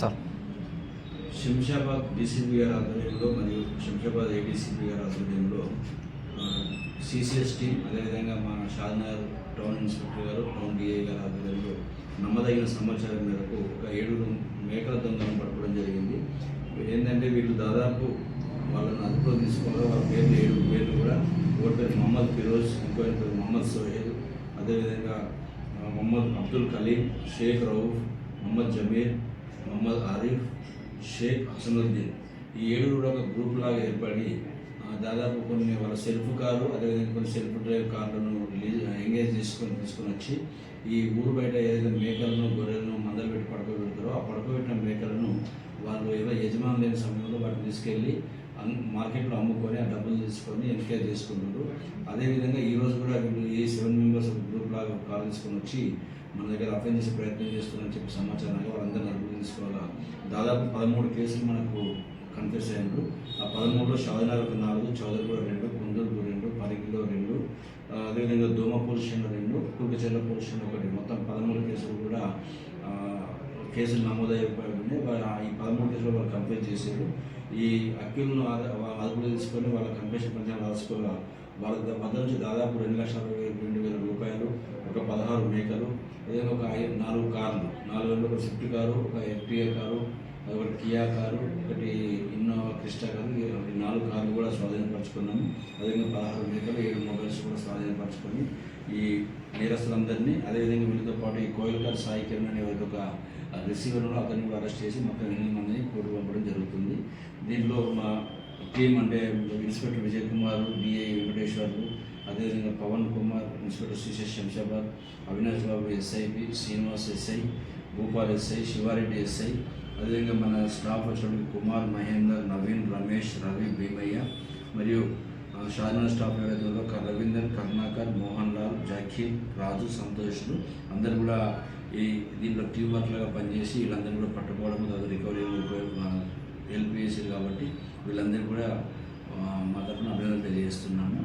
Sir. Shamshabad DCP గారి ఆధ్వర్యంలో మరియు శంషాబాద్ ఏడీసీపీ గారి ఆధ్వర్యంలో సిసిఎస్ టీం అదేవిధంగా మన షాద్నగర్ టౌన్ ఇన్స్పెక్టర్ గారు టౌన్ డిఐ గారి ఆధ్వర్యంలో నమ్మదగిన సమాచారం మేరకు ఒక ఏడుగురు మేకల దొంగలను పట్టుకోవడం జరిగింది. ఏంటంటే వీళ్ళు దాదాపు వాళ్ళని అదుపులో తీసుకోవాలి వాళ్ళ పేర్లు ఏడు పేర్లు కూడా ఒకటి పేరు ఫిరోజ్ ఇంకో పేరు మహమ్మద్ సోహెల్ అదేవిధంగా మహమ్మద్ అబ్దుల్ కలీం షేక్ రౌఫ్ మహమ్మద్ జమీర్ మొహమ్మద్ ఆరిఫ్ షేక్ హసనుద్దీన్. ఈ ఏడు కూడా ఒక గ్రూప్ లాగా ఏర్పడి దాదాపు కొన్ని వాళ్ళ సెల్ఫ్ కారు అదేవిధంగా కొన్ని సెల్ఫ్ డ్రైవ్ కార్లను ఎంగేజ్ చేసుకొని తీసుకొని వచ్చి ఈ ఊరు బయట ఏదైతే మేకలను గొర్రెలను మందలు పెట్టి పడుకోబెడతారో ఆ పడుకోబెట్టిన మేకలను వాళ్ళు ఏదో యజమాని లేని సమయంలో వాటిని తీసుకెళ్ళి మార్కెట్లో అమ్ముకొని ఆ డబ్బులు తీసుకొని ఎన్కేర్ చేసుకుంటారు అదేవిధంగా ఈరోజు కూడా వీళ్ళు ఈ సెవెన్ మెంబర్స్ గ్రూప్ లాగా కాల్ తీసుకొని వచ్చి మన దగ్గర అఫెన్స్ చేసే ప్రయత్నం చేస్తున్నారని చెప్పి సమాచారంగా వాళ్ళందరినీ అదుపు తీసుకోవాలా? దాదాపు పదమూడు కేసులు మనకు కన్ఫ్యూస్ అయ్యారు ఆ పదమూడులో షాదనగర్ నాలుగు చౌదరిగూడ రెండు కుందూరు రెండు పరిగిలో రెండు అదేవిధంగా దోమ పొజిషన్ రెండు కుల్కచెర్ల పొజిషన్ ఒకటి మొత్తం పదమూడు కేసులు కూడా కేసులు నమోదైపోయి ఈ పదమూడు కేసులు వాళ్ళు కంప్లైంట్ చేశారు. ఈ అక్యూలను అదుపులో తీసుకొని వాళ్ళ కంప్లైంట్ పంచాలు రాసుకోవాలి? వాళ్ళ వద్ద నుంచి దాదాపు రెండు లక్షల రెండు వేల రూపాయలు ఒక పదహారు మేకలు అదేవిధంగా ఒక ఐదు నాలుగు కార్లు. నాలుగు వేలు ఒక స్విఫ్ట్ కారు ఒక ఎఫ్పిఏ కారు ఒకటి కియా కారు ఒకటి ఇన్నోవా క్రిస్టా కారు నాలుగు కార్లు కూడా స్వాధీనపరచుకున్నాము. అదేవిధంగా పదహారు మేకలు ఏడు మొబైల్స్ కూడా స్వాధీనపరచుకొని ఈ నేరస్తులందరినీ అదేవిధంగా వీళ్ళతో పాటు ఈ కోయిల్కర్ సాయి కిరణ్ అనే ఒక రిసీవర్ను అతన్ని కూడా అరెస్ట్ చేసి మొత్తం ఎనిమిది మందిని కోర్టు పంపడం జరుగుతుంది. దీంట్లో మా టీం అంటే ఇన్స్పెక్టర్ విజయ్ కుమార్ బిఐ వెంకటేశ్వర్లు అదేవిధంగా Pavan Kumar inspector Srisesh Shamshabad Avinash Babu SIP Srinivas SI Bhupal SI Sivareddy SI అదేవిధంగా మన స్టాఫ్ వచ్చినటువంటి కుమార్ మహేందర్ నవీన్ రమేష్ రవి భీమయ్య మరియు ఆ, స్టాఫ్ ఎవరైతే ఉందో రవీందర్ కరుణాకర్ మోహన్ లాల్ జాకీర్ రాజు సంతోష్లు. అందరు కూడా ఈ దీంట్లో టీం వర్క్లుగా పనిచేసి వీళ్ళందరూ కూడా పట్టుకోవడం రికవరీ రికవరీ హెల్ప్ కాబట్టి వీళ్ళందరూ కూడా మా తరఫున అభినందనలు తెలియజేస్తున్నాము.